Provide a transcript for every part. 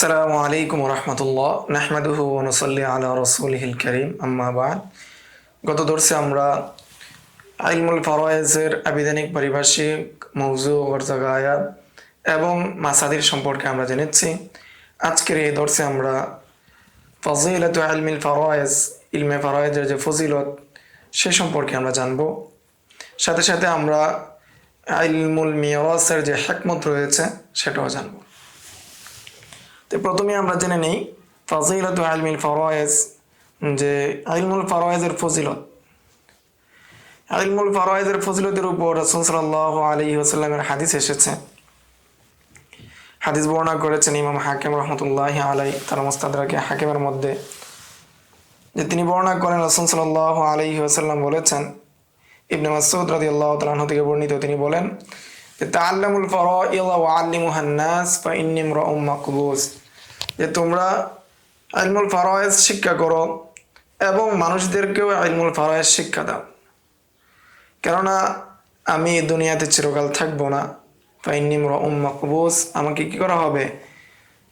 আসসালামু আলাইকুম রহমতুল্লাহ নাহমাদুহু নসল্লি আলা রসুলহিল করিম আম্মাবাদ গত দর্শে আমরা আইলমুল ফরওয়াইজের আবিধানিক পারিভাষিক মৌজু গরজাগায়াত এবং মাসাদির সম্পর্কে আমরা জেনেছি। আজকের এই দর্শে আমরা ফজিলত আলমিল ফরওয়াইজ ইলমে ফরওয়াইজের যে ফজিলত, সে সম্পর্কে আমরা জানব। সাথে সাথে আমরা আইলমুল মিয়রাসের যে হেকমত রয়েছে, সেটাও জানব। তো প্রথমে আমরা জেনে নেই ফাজিলত আলমিল ফরওয়াইজ যে আইলমুল ফরওয়াইজের ফজিলত। আইলমুল ফরওয়াইজের ফজিলতের উপর রসুল সাল্লাহ আলী ওসাল্লামের হাদিস এসেছে। হাদিস বর্ণনা করেছেন ইমাম হাকিম রহমতুল্লাহ আলাই তার মোস্তাদাকে হাকিমের মধ্যে। যে তিনি বর্ণনা করেন, রসুল সাল্লাহ আলী ওসাল্লাম বলেছেন, ইবনে মাসুদ রাদি আল্লাহ তালাহ থেকে বর্ণিত তিনি বলেন তাল্লামুল ফরাইল ওয়া আল্লিমুহান নাস ফা ইন্নিম রাউম মাকবুস যে তোমরা আলমুল ফারায়েজ শিক্ষা করো এবং মানুষদেরকেও আলমুল ফারায়েজ শিক্ষা দাও। কেননা আমি দুনিয়াতে চিরকাল থাকব না। ফা ইন্নিম রাউম মাকবুস আমাকে কি করা হবে?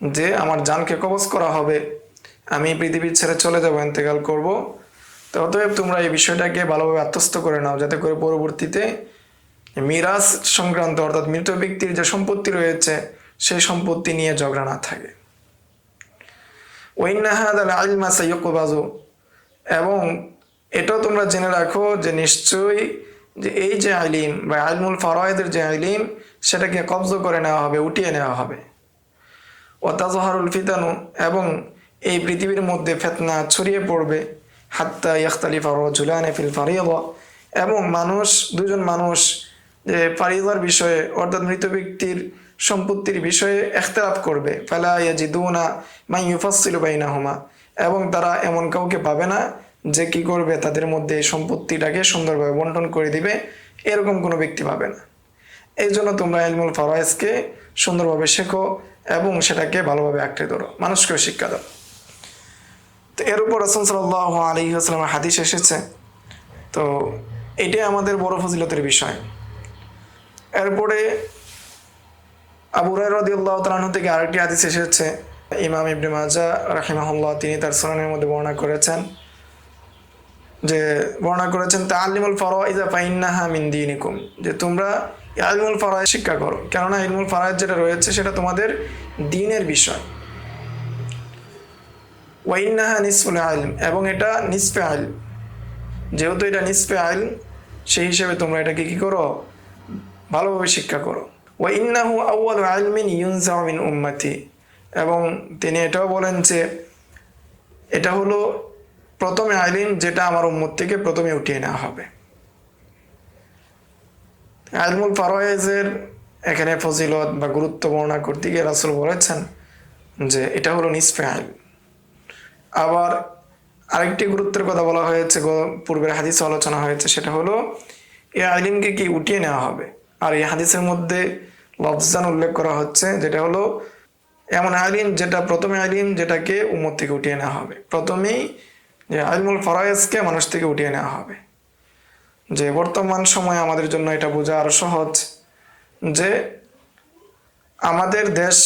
যে আমার জানকে কবজ করা হবে। আমি পৃথিবী ছেড়ে চলে যাব, ইন্তেকাল করব। তো অতএব তোমরা এই বিষয়টাকে ভালোভাবে আত্মস্থ করে নাও, যাতে করে পরবর্তীতে মিরাজ সংক্রান্ত অর্থাৎ মৃত ব্যক্তির যে সম্পত্তি রয়েছে, সেই সম্পত্তি নিয়ে ঝগড়া না থাকে। এবং এটাও তোমরা জেনে রাখো যে নিশ্চয়ই যে এই যে আইলিম বা আলমুল ফরয়েদের যে আইলিম, সেটাকে কবজ করে নেওয়া হবে, উঠিয়ে নেওয়া হবে। ও তাজহারুল ফিতানু। এবং এই পৃথিবীর মধ্যে ফেতনা ছড়িয়ে পড়বে। হাত্তা ইয়াখতালিফা রজুলানে ফিল ফারিয়াদ এবং মানুষ, দুজন মানুষ যে ফারিদার বিষয়ে, অর্থাৎ মৃত ব্যক্তির সম্পত্তির বিষয়ে এখতলাফ করবে। ফালা ইয়াজিদুনা মাই ইউফাসিলু বাইনাহুমা। এবং তারা এমন কাউকে পাবে না যে কি করবে, তাদের মধ্যে এই সম্পত্তিটাকে সুন্দরভাবে বন্টন করে দিবে, এরকম কোনো ব্যক্তি পাবে না। এই জন্য তোমরা ইলমুল ফরাইজকে সুন্দরভাবে শেখো এবং সেটাকে ভালোভাবে আঁকড়ে ধরো। মানুষকেও শিক্ষা দাও। তো এর উপর রসুল সাল্লাহ আলী আসলামের হাদিস এসেছে। তো এটাই আমাদের বড় ফজিলতের বিষয়। এরপরে আবু রাদিউল্লাহ তালাহ থেকে আরেকটি হাদিস এসেছে। ইমাম ইবনে মাজা রাহিমাহুল্লাহ, তিনি তার সোনানের মধ্যে বর্ণনা করেছেন যে, বর্ণনা করেছেন তা আলিমুল ফরাইজা ফাইন্নাহা মিন দিনিকুম যে তোমরা আলিমুল ফরাইজ শিক্ষা করো। কেননা ইলমুল ফরাইজ যেটা রয়েছে, সেটা তোমাদের দিনের বিষয়। ওয়াইন্নাহা নিসফুল আইলম এবং এটা নিসফে আইল। যেহেতু এটা নিসফে আইল, সেই হিসেবে তোমরা এটাকে কী করো? ভালোভাবে শিক্ষা করো। ওয়া ইন্নাহু আউয়াল আলমিন ইউনজাউ মিন উম্মতি। এবং তিনি এটাও বলেন যে, এটা হলো প্রথমে আইলিন যেটা আমার উম্মত থেকে প্রথমে উঠিয়ে নেওয়া হবে। আলমুল ফারোয়েজের এখানে ফজিলত বা গুরুত্ব বর্ণনা করতে গিয়ে রাসুল বলেছেন যে, এটা হলো নিসফে আইল। আবার আরেকটি গুরুত্বের কথা বলা হয়েছে পূর্বের হাদিস আলোচনা হয়েছে, সেটা হলো, এই আইলিমকে কি উঠিয়ে নেওয়া হবে? আর এই হাদিসের মধ্যে লফজান উল্লেখ করা হচ্ছে, যেটা হলো এমন আইলিম যেটা প্রথমে আইলিম যেটাকে উম্মত থেকে উঠিয়ে নেওয়া হবে। প্রথমেই যে আইলমুল ফরায়েজকে মানুষ থেকে উঠিয়ে নেওয়া হবে। যে বর্তমান সময়ে আমাদের জন্য এটা বোঝা আরও সহজ যে আমাদের দেশ,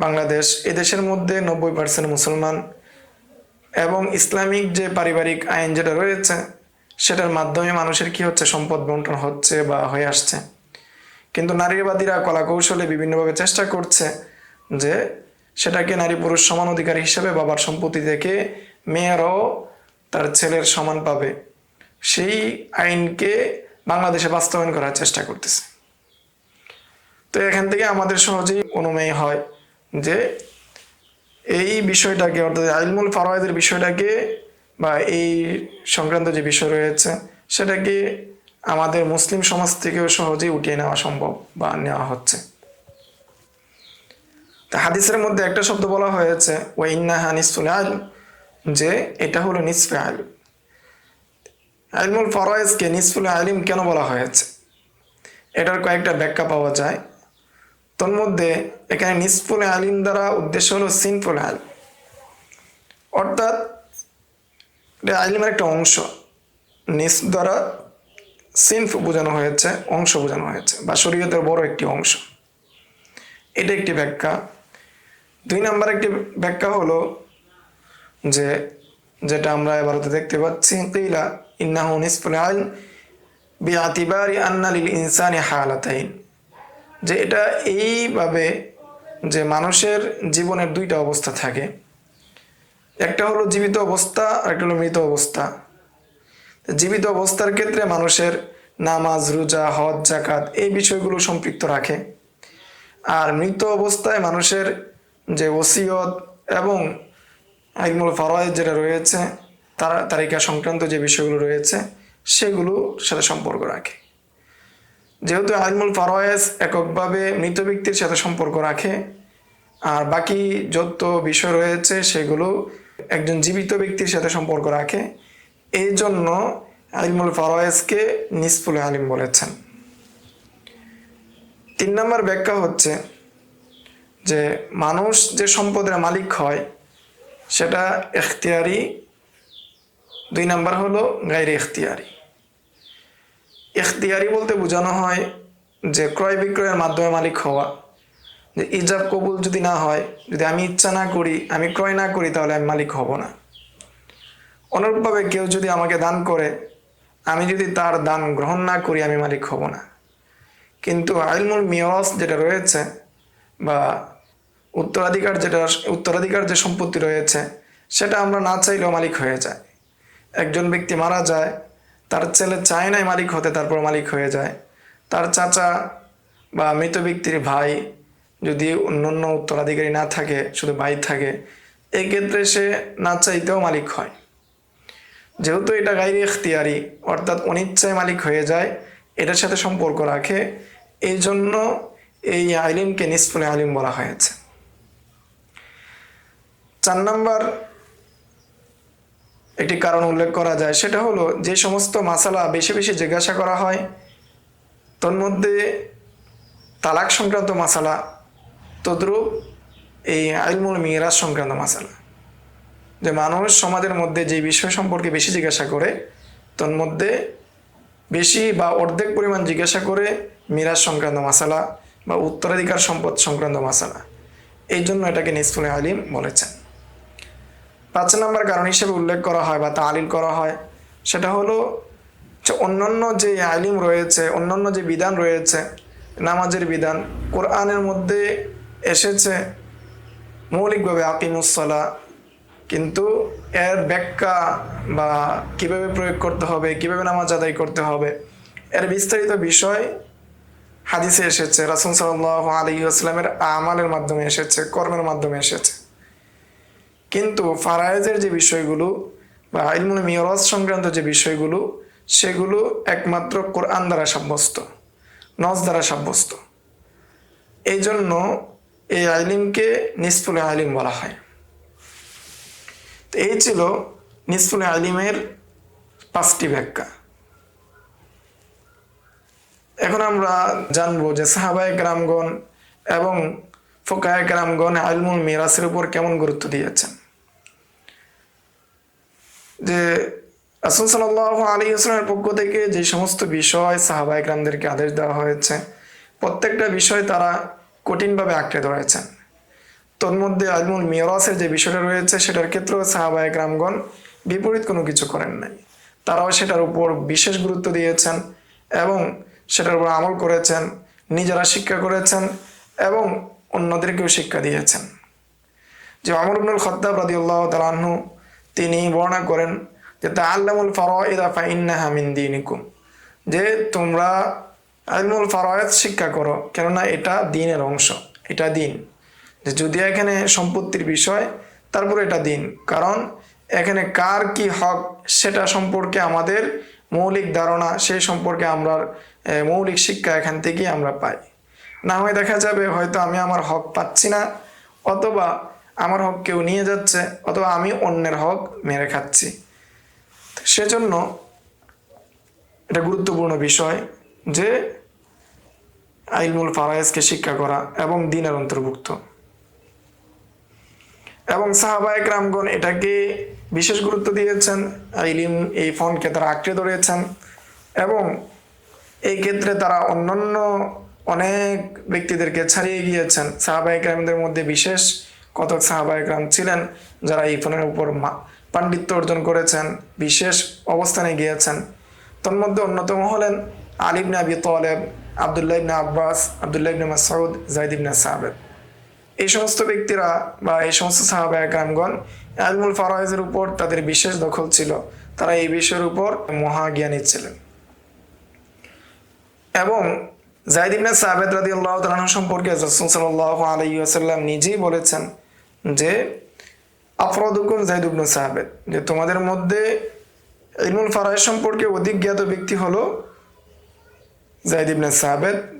বাংলাদেশ, এ দেশের মধ্যে নব্বই পার্সেন্ট মুসলমান এবং ইসলামিক যে পারিবারিক আইন যেটা রয়েছে, সেটার মাধ্যমে মানুষের কি হচ্ছে, সম্পদ বন্টন হচ্ছে বা হয়ে আসছে। কিন্তু নারীবাদীরা কলা কৌশলে বিভিন্নভাবে চেষ্টা করছে যে সেটাকে নারী পুরুষ সমান অধিকার হিসেবে বাবার সম্পত্তি থেকে মেয়েরাও তার ছেলের সমান পাবে। সেই আইনকে বাংলাদেশে বাস্তবায়ন করার চেষ্টা করতেছে। তো এখান থেকে আমাদের সহজেই অনুমেয় হয় যে এই বিষয়টাকে, অর্থাৎ আইলমুল ফারওয়াইদের বিষয়টাকে বা এই সংক্রান্ত যে বিষয় রয়েছে, সেটাকে আমাদের মুসলিম সমাজ থেকেও সহজেই উঠিয়ে নেওয়া সম্ভব বা নেওয়া হচ্ছে। তা হাদিসের মধ্যে একটা শব্দ বলা হয়েছে, ওয়া ইন্নাহা নিসফুল যে এটা হলো নিসফে আল। আলমুল ফরয়েজকে নিসফুল আলিম কেন বলা হয়েছে? এটার কয়েকটা ব্যাখ্যা পাওয়া যায়। তোর মধ্যে এখানে নিসফুল আলিম দ্বারা উদ্দেশ্য হলো সিনফুল আল। অর্থাৎ, এটা আলিমের একটা অংশ। নিস দ্বারা সিনফ বোঝানো হয়েছে, অংশ বোঝানো হয়েছে, বা শরীয়তের বড় একটি অংশ। এটা একটি ব্যাখ্যা। দুই নাম্বার একটি ব্যাখ্যা হলো যে, যেটা আমরা এবারতে দেখতে পাচ্ছি, কিলা ইন্নাহু নিসফুল আইন বিআতিবারি আন্না লিল ইনসানি হালাতাইন। যে এটা এইভাবে যে মানুষের জীবনের দুইটা অবস্থা থাকে। একটা হলো জীবিত অবস্থা আর একটা হলো মৃত অবস্থা। জীবিত অবস্থার ক্ষেত্রে মানুষের নামাজ, রোজা, হজ জাকাত এই বিষয়গুলো সম্পৃক্ত রাখে। আর মৃত অবস্থায় মানুষের যে ওসিয়ত এবং আইমুল ফরয়েদ যেটা রয়েছে, তারা তালিকা সংক্রান্ত যে বিষয়গুলো রয়েছে, সেগুলোর সাথে সম্পর্ক রাখে। যেহেতু আইমুল ফরয়েজ এককভাবে মৃত ব্যক্তির সাথে সম্পর্ক রাখে, আর বাকি যত বিষয় রয়েছে, সেগুলো একজন জীবিত ব্যক্তির সাথে সম্পর্ক রাখে এই জন্য আলিমুল ফরয়েজকে নিসফুল আলিম বলেছেন। তিন নম্বর ব্যাখ্যা হচ্ছে যে মানুষ যে সম্পদের মালিক হয়, সেটা এখতিয়ারি। দুই নাম্বার হলো গাইরে এখতিয়ারি। এখতিয়ারি বলতে বোঝানো হয় যে ক্রয় বিক্রয়ের মাধ্যমে মালিক হওয়া, যে ইজাব কবুল যদি না হয়, যদি আমি ইচ্ছা না করি, আমি ক্রয় না করি, তাহলে আমি মালিক হব না। অনুরূপভাবে কেউ যদি আমাকে দান করে, আমি যদি তার দান গ্রহণ না করি, আমি মালিক হব না। কিন্তু আইলমুল মিয়রস যেটা রয়েছে বা উত্তরাধিকার যেটা, উত্তরাধিকার যে সম্পত্তি রয়েছে, সেটা আমরা না চাইলেও মালিক হয়ে যায়। একজন ব্যক্তি মারা যায়, তার ছেলে চায় নাই মালিক হতে তারপর মালিক হয়ে যায়। তার চাচা বা মৃত ব্যক্তির ভাই যদি অন্যান্য উত্তরাধিকারী না থাকে, শুধু ভাই থাকে, এক্ষেত্রে সে না চাইতেও মালিক হয়। যেহেতু এটা গাইরি এখতিয়ারি, অর্থাৎ অনিচ্ছায় মালিক হয়ে যায়, এটার সাথে সম্পর্ক রাখে, এই জন্য এই আইলিমকে নিসফুলে আলিম বলা হয়েছে। চার নম্বর একটি কারণ উল্লেখ করা যায়, সেটা হলো যে সমস্ত মাসালা বেশি বেশি জিজ্ঞাসা করা হয় তোর মধ্যে তালাক সংক্রান্ত মাসালা, তদ্রূপ এই আইলমুল মিরাজ সংক্রান্ত মাসালা। যে মানুষ সমাজের মধ্যে যে বিষয় সম্পর্কে বেশি জিজ্ঞাসা করে, তোর মধ্যে বেশি বা অর্ধেক পরিমাণ জিজ্ঞাসা করে মিরাজ সংক্রান্ত মাসালা বা উত্তরাধিকার সম্পদ সংক্রান্ত মাসালা। এই জন্য এটাকে নিসফুল আলিম বলেছেন। পাঁচ নম্বর কারণ হিসেবে উল্লেখ করা হয় বা তালিল করা হয়, সেটা হলো অন্যান্য যে আলিম রয়েছে, অন্যান্য যে বিধান রয়েছে, নামাজের বিধান, কোরআনের মধ্যে এসেছে মৌলিকভাবে আকিমুসলা কিন্তু এর ব্যাখ্যা বা কীভাবে প্রয়োগ করতে হবে, কীভাবে নামাজ আদায় করতে হবে, এর বিস্তারিত বিষয় হাদিসে এসেছে, রাসুল সাল্লাহ আলী আসলামের আমালের মাধ্যমে এসেছে, কর্মের মাধ্যমে এসেছে। কিন্তু ফারায়েজের যে বিষয়গুলো বা ইলমুল মিয়রাজ সংক্রান্ত যে বিষয়গুলো, সেগুলো একমাত্র কোরআন দ্বারা সাব্যস্ত নজ দ্বারা সাব্যস্ত। এই জন্য এই আইলিমকে নিসফুল আলিম বলা হয়। তো এই ছিল নিসফুল আলিমের পাঁচটি ব্যাখ্যা। এখন আমরা জানব যে সাহাবায়ক গ্রামগণ এবং ফোকায়ক রামগণ আলমুল মিরাসের উপর কেমন গুরুত্ব দিয়েছেন। যে রাসুল সাল্লাহ আলী ইসলামের পক্ষ থেকে যে সমস্ত বিষয় সাহাবা একরামদেরকে আদেশ দেওয়া হয়েছে, প্রত্যেকটা বিষয় তারা কঠিনভাবে আঁকড়ে ধরেছেন। তোর মধ্যে আলমুল মিয়রাসের যে বিষয়টা রয়েছে, সেটার ক্ষেত্রেও সাহাবা গ্রামগণ বিপরীত কোনো কিছু করেন নাই। তারাও সেটার উপর বিশেষ গুরুত্ব দিয়েছেন এবং সেটার উপর আমল করেছেন, নিজেরা শিক্ষা করেছেন এবং অন্যদেরকেও শিক্ষা দিয়েছেন। যে আমর ইবনুল খত্তাব রাদিউল্লাহ তালাহু তিনি বর্ণনা করেন যে তা আল্লামুল ফরওয়াইদা ফাইন্নাহা মিন দীনিকুম। যে, তোমরা আলমুল ফরওয়াইদ শিক্ষা করো, কেননা এটা দিনের অংশ, এটা দিন। যে যদি এখানে সম্পত্তির বিষয়, তারপরে এটা দিন। কারণ এখানে কার কি হক সেটা সম্পর্কে আমাদের মৌলিক ধারণা, সেই সম্পর্কে আমরা মৌলিক শিক্ষা এখান থেকেই আমরা পাই। না হয় দেখা যাবে হয়তো আমি আমার হক পাচ্ছি না, অথবা আমার হক কেউ নিয়ে যাচ্ছে, অথবা আমি অন্যের হক মেরে খাচ্ছি। সেজন্য এটা গুরুত্বপূর্ণ বিষয় যে আইলমুল ফারায়েজকে শিক্ষা করা এবং দিনের অন্তর্ভুক্ত। এবং সাহাবায়ক রামগণ এটাকে বিশেষ গুরুত্ব দিয়েছেন ইলিম এই ফোনকে তারা আঁকড়ে ধরেছেন এবং এই ক্ষেত্রে তারা অন্যান্য অনেক ব্যক্তিদেরকে ছাড়িয়ে গিয়েছেন। সাহাবাহিক রামদের মধ্যে বিশেষ কতক সাহাবা একরাম ছিলেন যারা এই ফোনের উপর পাণ্ডিত্য অর্জন করেছেন, বিশেষ অবস্থানে গিয়েছেন। তন্মধ্যে অন্যতম হলেন আলিবনে আবি তলেব, আবদুল্লাহ ইবনে আব্বাস, আবদুল্লাহ ইবনে মাসউদ, জাইদ ইবনে সাবেদ এই সমস্ত ব্যক্তিরা বা এই সমস্ত সাহাবা একরামগণ আলমুল ফারাইজের উপর তাদের বিশেষ দখল ছিল। তারা এই বিষয়ের উপর মহাজ্ঞানী ছিলেন। এবং জাইদ ইবনে সাবেদ রাদিয়াল্লাহু তাআলা সম্পর্কে রাসূল সাল্লাল্লাহু আলাইহি ওয়াসাল্লাম নিজেই বলেছেন যে, আফরাদুকুম জাইদ ইবনে সাবেদ যে তোমাদের মধ্যে ইলমুল ফারাইজ সম্পর্কে অধিক জ্ঞাত ব্যক্তি হলো জাইদ ইবনে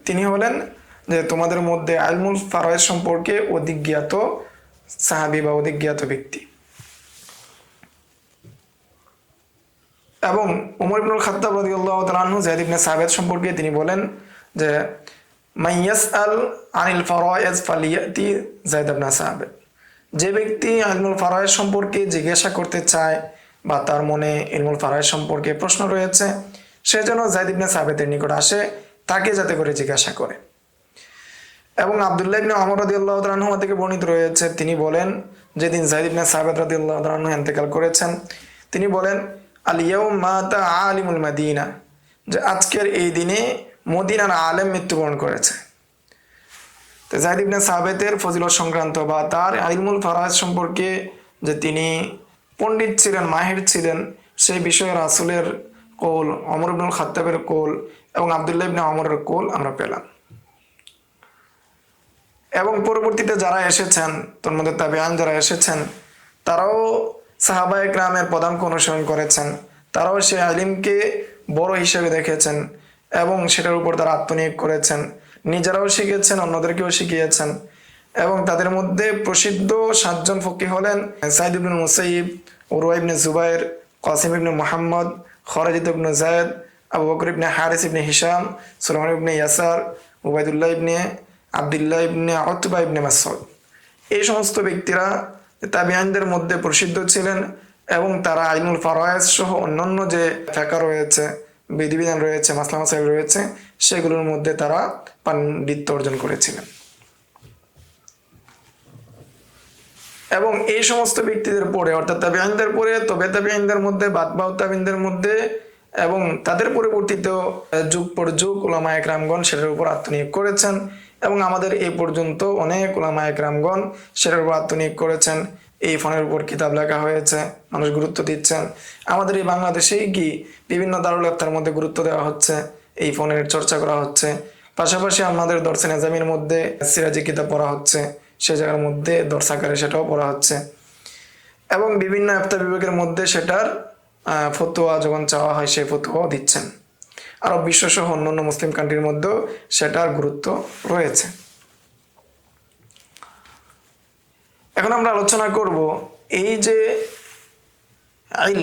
তিনি হলেন যে তোমাদের মধ্যে আলমুল ফারাইজ সম্পর্কে অধিক জ্ঞাত সাহাবি বা অধিক জ্ঞাত ব্যক্তি। এবং উমর ইবনুল খাত্তাব রাদিয়াল্লাহু তাআলা আনহু, যায়েদ ইবনে সাবেদ সম্পর্কে তিনি বলেন যে মাইয়াস আল আনিল ফারায়েজ ফালিয়াতি যায়েদ ইবনে সাবেদ যে ব্যক্তি ইলমুল ফারায়েজ সম্পর্কে জিজ্ঞাসা করতে চায় বা তার মনে ইলমুল ফারায়েজ সম্পর্কে প্রশ্ন রয়েছে, সে যেন জায়দ ইবনে সাবেদের নিকট আসে, তাকে যাতে করে জিজ্ঞাসা করে। এবং আবদুল্লাহ ইবনে আমর রাদিয়াল্লাহু তাআলা থেকে বর্ণিত রয়েছে, তিনি বলেন, যেদিন জাইদ ইবনে সাবেদ রাদিয়াল্লাহু তাআলা ইন্তেকাল করেছেন, তিনি বলেন আল ইয়াউম মাতা আলিমুল মাদিনা যে আজকের এই দিনে মদিনার আলেম মৃত্যুবরণ করেছে। তো জাহিদ ইবনে সাবেতের ফজিলত সংক্রান্ত বা তার আইলমুল ফারাজ সম্পর্কে যে তিনি পণ্ডিত ছিলেন, মাহির ছিলেন, সেই বিষয়ে রাসুলের কোল অমর ইবনুল খাত্তাবের কোল এবং আবদুল্লাহ ইবনে অমরের কোল আমরা পেলাম। এবং পরবর্তীতে যারা এসেছেন, তোর মধ্যে তাবিয়ান যারা এসেছেন, তারাও সাহাবায়ে গ্রামের পদাঙ্ক অনুসরণ করেছেন। তারাও সে আলিমকে বড় হিসেবে দেখেছেন এবং সেটার উপর তারা আত্মনিয়োগ করেছেন। নিজেরাও শিখেছেন, অন্যদেরকেও শিখিয়েছেন এবং তাদের মধ্যে প্রসিদ্ধ সাতজন ফকি হলেন Said Ibnul Musaib, Urwa Ibne Zubair, Qasim Ibne Mohammad, Kharajid Ibne Zaid Abu Bakr Ibne Haris Ibne Hisham Sulaiman Ibne Yasar Ubaidullah Ibne Abdullah Ibne Utba Ibne Masud. এই সমস্ত ব্যক্তিরা তাবিয়ানদের মধ্যে প্রসিদ্ধ ছিলেন এবং তারা আইনুল ফারায়েজ সহ অন্যান্য যে ফেকা রয়েছে, বিধিবিধান রয়েছে, মাসলা মাসাইল রয়েছে, সেগুলোর মধ্যে তারা পাণ্ডিত্য অর্জন করেছিলেন। এবং এই সমস্ত ব্যক্তিদের পরে, অর্থাৎ তাবিআইনদের পরে, তবে তাবিআইনদের মধ্যে বাদবাউ তাবিনদের মধ্যে এবং তাদের পরিবর্তিত যুগ পর যুগ ওলামা একরামগণ সেটার উপর আত্মনিয়োগ করেছেন। এবং আমাদের এই পর্যন্ত অনেক ওলামা একরামগণ সেটার উপর আত্মনিয়োগ করেছেন। এই ফোনের উপর কিতাব লেখা হয়েছে, মানুষ গুরুত্ব দিচ্ছেন। আমাদের এই বাংলাদেশেই কি বিভিন্ন দারুল আফতার মধ্যে গুরুত্ব দেওয়া হচ্ছে, এই ফোনের চর্চা করা হচ্ছে। পাশাপাশি আমাদের দর্শন এজামির মধ্যে সিরাজি কিতাব পড়া হচ্ছে, সে জায়গার মধ্যে দর্শাকারে সেটাও পড়া হচ্ছে। এবং বিভিন্ন আফতার বিভাগের মধ্যে সেটার ফতোয়া যখন চাওয়া হয়, সেই ফতোয়াও দিচ্ছেন। আরব বিশ্বসহ অন্যান্য মুসলিম কান্ট্রির মধ্যেও সেটার গুরুত্ব রয়েছে। এখন আমরা আলোচনা করব এই যে আইল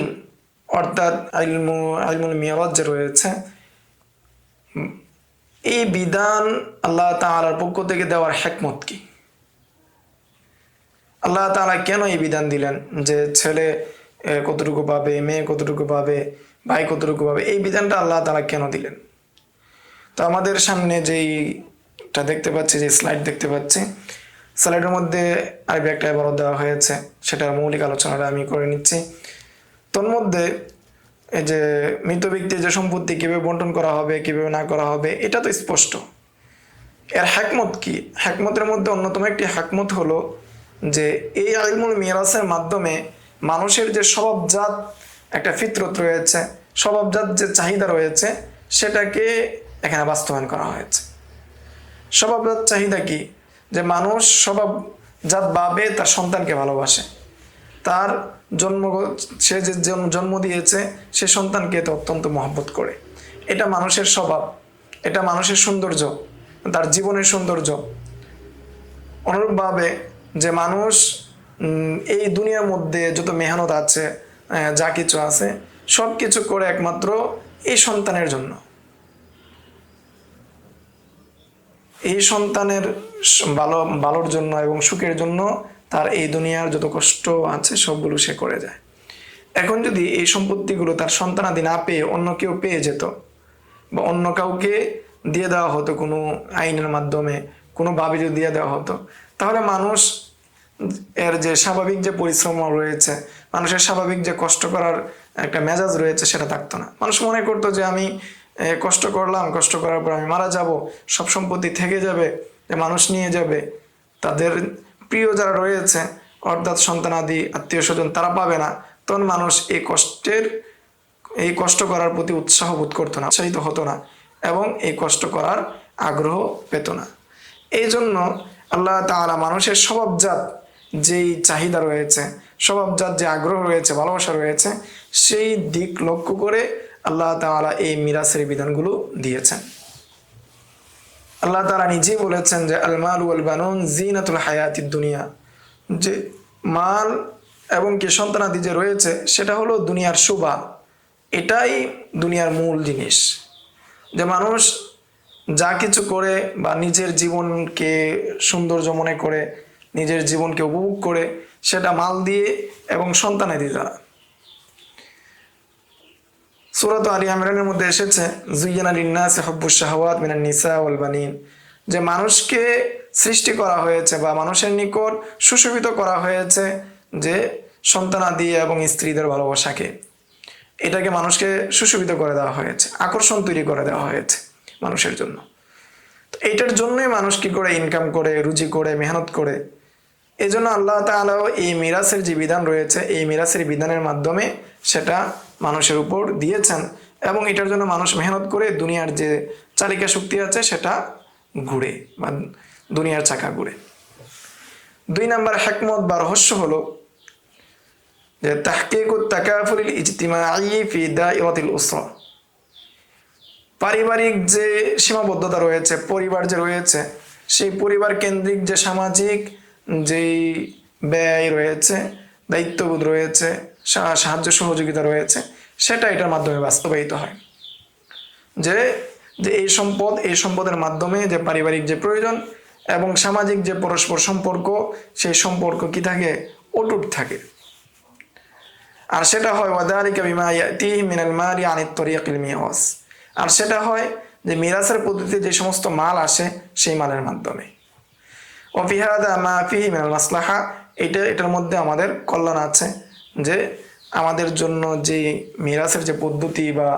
অর্থাৎ আইলমু আইলমুল মিয়ারাজ যে রয়েছে, এই বিধান আল্লাহ তাআলার পক্ষ থেকে দেওয়ার হেকমত কি? আল্লাহ তাআলা কেন এই বিধান দিলেন যে ছেলে কতটুকু পাবে, মেয়ে কতটুকু পাবে? ভাই কতটুকু পাবে এই বিধানটা আল্লাহ তাআলা কেন দিলেন? তো আমাদের সামনে যেইটা দেখতে পাচ্ছি, যে স্লাইড দেখতে পাচ্ছি স্লাইডের মধ্যে আরবি একটা এবারও দেওয়া হয়েছে, সেটার মৌলিক আলোচনাটা আমি করে নিচ্ছি। তন্মধ্যে এই যে মৃত ব্যক্তির যে সম্পত্তি, কীভাবে বন্টন করা হবে, কীভাবে না করা হবে, এটা তো স্পষ্ট। এর হ্যাকমত কি? হ্যাকমতের মধ্যে অন্যতম একটি হ্যাকমত হলো যে, এই আইলমুল মিরাসের মাধ্যমে মানুষের যে স্বভাবজাত একটা ফিতরত রয়েছে, স্বভাবজাত যে চাহিদা রয়েছে, সেটাকে এখানে বাস্তবায়ন করা হয়েছে। স্বভাবজাত চাহিদা কি? যে মানুষ স্বভাবজাতভাবে তার সন্তানকে ভালোবাসে। তার জন্ম, সে যে জন্ম দিয়েছে, সে সন্তানকে তো অত্যন্ত মহব্বত করে। এটা মানুষের স্বভাব, এটা মানুষের সৌন্দর্য, তার জীবনের সৌন্দর্য। অনুরূপভাবে যে মানুষ এই দুনিয়ার মধ্যে যত মেহনত আছে যা কিছু আছে সব কিছু করে একমাত্র এই সন্তানের জন্য। এই সন্তানের ভালো, ভালোর জন্য এবং সুখের জন্য তার এই দুনিয়ার যত কষ্ট আছে, সবগুলো সে করে যায়। এখন যদি এই সম্পত্তিগুলো তার সন্তানাদি না পেয়ে অন্য কেউ পেয়ে যেত, বা অন্য কাউকে দিয়ে দেওয়া হতো কোনো আইনের মাধ্যমে, কোনো কোনোভাবে যদি দিয়ে দেওয়া হতো, তাহলে মানুষ এর যে স্বাভাবিক যে পরিশ্রম রয়েছে মানুষের স্বাভাবিক যে কষ্ট করার একটা মেজাজ রয়েছে, সেটা থাকতো না। মানুষ মনে করতো যে আমি কষ্ট করলাম, কষ্ট করার পর আমি মারা যাব, সব সম্পত্তি থেকে যাবে মানুষ নিয়ে যাবে। তাদের প্রিয় যারা রয়েছে, অর্থাৎ সন্তানাদি আত্মীয় স্বজন, তারা পাবে না। তখন মানুষ এই কষ্টের, এই কষ্ট করার প্রতি উৎসাহ বোধ করতো না, উৎসাহিত হতো না এবং এই কষ্ট করার আগ্রহ পেত না। এই জন্য আল্লাহ তাআলা মানুষের স্বভাবজাত যেই চাহিদা রয়েছে স্বভাবজাত যে আগ্রহ রয়েছে, ভালোবাসা রয়েছে, সেই দিক লক্ষ্য করে আল্লাহ তাআলা এই মিরাসের বিধানগুলো দিয়েছেন। আল্লাহ তাআলা নিজেই বলেছেন যে, আল মাল ওয়াল বানুন জিনাতুল হায়াতিদ দুনিয়া। যে মাল এবং কি সন্তানাদি যে রয়েছে, সেটা হলো দুনিয়ার শোভা। এটাই দুনিয়ার মূল জিনিস। যে মানুষ যা কিছু করে বা নিজের জীবনকে সৌন্দর্য মনে করে, নিজের জীবনকে উপভোগ করে সেটা মাল দিয়ে এবং সন্তানাদি দ্বারা। সুরত আলী আমরানের মধ্যে এসেছে, জুইয়ান আলী নাস শাহওয়াত মিনান নিসা ওয়াল বানিন যে মানুষকে সৃষ্টি করা হয়েছে বা মানুষের নিকট সুশোভিত করা হয়েছে যে সন্তানাদি এবং স্ত্রীদের ভালোবাসাকে। এটাকে মানুষকে সুশোভিত করে দেওয়া হয়েছে, আকর্ষণ তৈরি করে দেওয়া হয়েছে মানুষের জন্য। তো এইটার জন্যই মানুষ কি করে ইনকাম করে, রুজি করে, মেহনত করে এই জন্য আল্লাহ তালাও এই মিরাসের যে বিধান রয়েছে, এই মিরাসের বিধানের মাধ্যমে সেটা মানুষের উপর দিয়েছেন এবং এটার জন্য মানুষ মেহনত করে দুনিয়ার যে চালিকা শক্তি আছে সেটা ঘুরে, বা দুনিয়ার চাকা ঘুরে। দুই নাম্বার হেকমত বা রহস্য হলো যে তাহকিক তাকাফুলিল ইজতিমাই ফি দাইরাতিল উসরা। পারিবারিক যে সীমাবদ্ধতা রয়েছে, পরিবার যে রয়েছে, সেই পরিবার কেন্দ্রিক যে সামাজিক যেই ব্যয় রয়েছে, দায়িত্ববোধ রয়েছে সাহায্য সহযোগিতা রয়েছে, সেটা এটার মাধ্যমে বাস্তবায়িত হয়। যে যে এই সম্পদ, এই সম্পদের মাধ্যমে যে পারিবারিক যে প্রয়োজন এবং সামাজিক যে পরস্পর সম্পর্ক, সেই সম্পর্ক কি থাকে? অটুট থাকে। আর সেটা হয়, ওয়াদালিকা বিমা মিনাল মালি আনিত মিরাস। আর সেটা হয় যে মিরাসের পদ্ধতিতে যে সমস্ত মাল আসে, সেই মালের মাধ্যমে। অফিহাদা মা ফিহি মিনাল মাসলাহা, এটা, এটার মধ্যে আমাদের কল্যাণ আছে যে আমাদের জন্য যে মিরাসের যে পদ্ধতি বা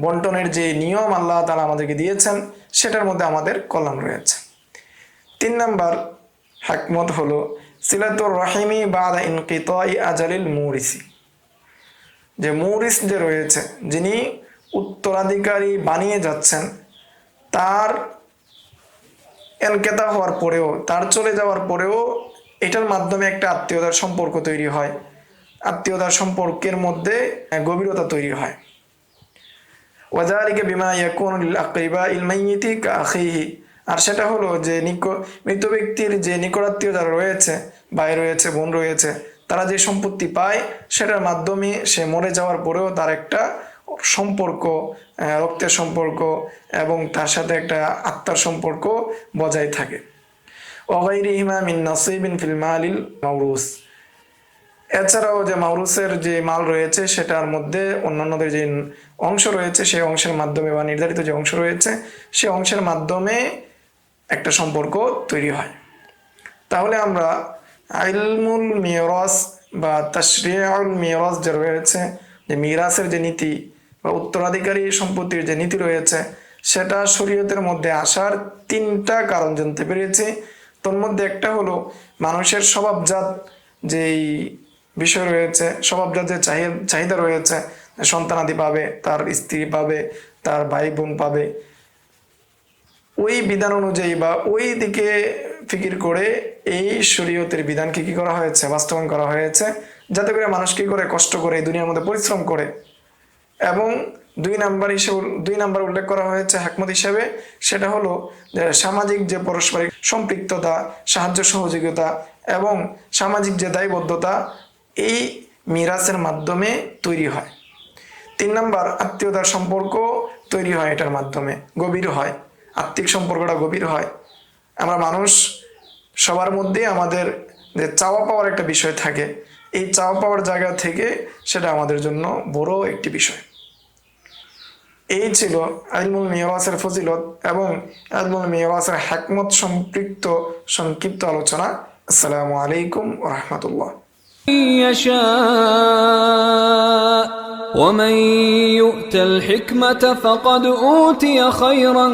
বন্টনের যে নিয়ম আল্লাহ তালা আমাদেরকে দিয়েছেন, সেটার মধ্যে আমাদের কল্যাণ রয়েছে। তিন নাম্বার হাকমত হলো সিলাতুর রহিমি বাদা ইনকিতাই আজালিল মুরিসি। যে মৌরিস যে রয়েছে, যিনি উত্তরাধিকারী বানিয়ে যাচ্ছেন, তার এনকেতা হওয়ার পরেও, তার চলে যাওয়ার পরেও এটার মাধ্যমে একটা আত্মীয়তার সম্পর্ক তৈরি হয়। আত্মীয়তার সম্পর্কের মধ্যে গভীরতা তৈরি হয়। ওয়াজারিকে বিমা ইয়াকুন লিল আকরিবা ইল মাইয়িতি আখিহি আর সেটা হলো যে মৃত ব্যক্তির যে নিকটাত্মীয় যারা রয়েছে, ভাই রয়েছে, বোন রয়েছে, তারা যে সম্পত্তি পায়, সেটার মাধ্যমে সে মরে যাওয়ার পরেও তার একটা সম্পর্ক রক্তের সম্পর্ক এবং তার সাথে একটা আত্মার সম্পর্ক বজায় থাকে। ওগাইরিহিমা মিন নাসিবিন ফিল মাউরুস। এছাড়াও যে মাউরুসের যে মাল রয়েছে, সেটার মধ্যে অন্যান্যদের যে অংশ রয়েছে, সেই অংশের মাধ্যমে বা নির্ধারিত যে অংশ রয়েছে, সে অংশের মাধ্যমে একটা সম্পর্ক তৈরি হয়। তাহলে আমরা আইলমুল মিয়রাস বা তাশরিয়াউল মিয়রাস যে রয়েছে, যে মিরাসের যে নীতি বা উত্তরাধিকারী সম্পত্তির যে নীতি রয়েছে, সেটা শরীয়তের মধ্যে আসার তিনটা কারণ জানতে পেরেছি। তোর মধ্যে একটা হলো, মানুষের স্বভাবজাত যেই বিষয় রয়েছে, স্বভাবজাত যে চাহি- চাহিদা রয়েছে সন্তানাদি পাবে, তার স্ত্রী পাবে, তার ভাই বোন পাবে, ওই বিধান অনুযায়ী বা ওই দিকে ফিকির করে এই শরীয়তের বিধানকে কি করা হয়েছে, বাস্তবায়ন করা হয়েছে? যাতে করে মানুষ কি করে কষ্ট করে দুনিয়ার মধ্যে পরিশ্রম করে এবং দুই নাম্বার হিসেবে, দুই নাম্বার উল্লেখ করা হয়েছে হাকমত হিসেবে, সেটা হলো সামাজিক যে পারস্পরিক সম্পৃক্ততা, সাহায্য সহযোগিতা এবং সামাজিক যে দায়বদ্ধতা, এই মিরাসের মাধ্যমে তৈরি হয়। তিন নাম্বার, আত্মীয়তার সম্পর্ক তৈরি হয় এটার মাধ্যমে, গভীর হয়। আত্মিক সম্পর্কটা গভীর হয়। আমরা মানুষ, সবার মধ্যে আমাদের যে চাওয়া পাওয়ার একটা বিষয় থাকে, এই চাওয়া পাওয়ার জায়গা থেকে সেটা আমাদের জন্য বড় একটি বিষয়। এই ছিল আলমুল মিয়াওয়াসের ফজিলত এবং আলমুল মিয়াওয়াসের হ্যাকমত সম্পৃক্ত সংক্ষিপ্ত আলোচনা আসসালামু আলাইকুম রহমতুল্লাহ يشاء ومن يؤت الحكمة فقد أوتي خيرا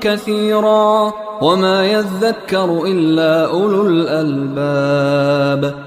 كثيرا وما يذكر إلا أولو الألباب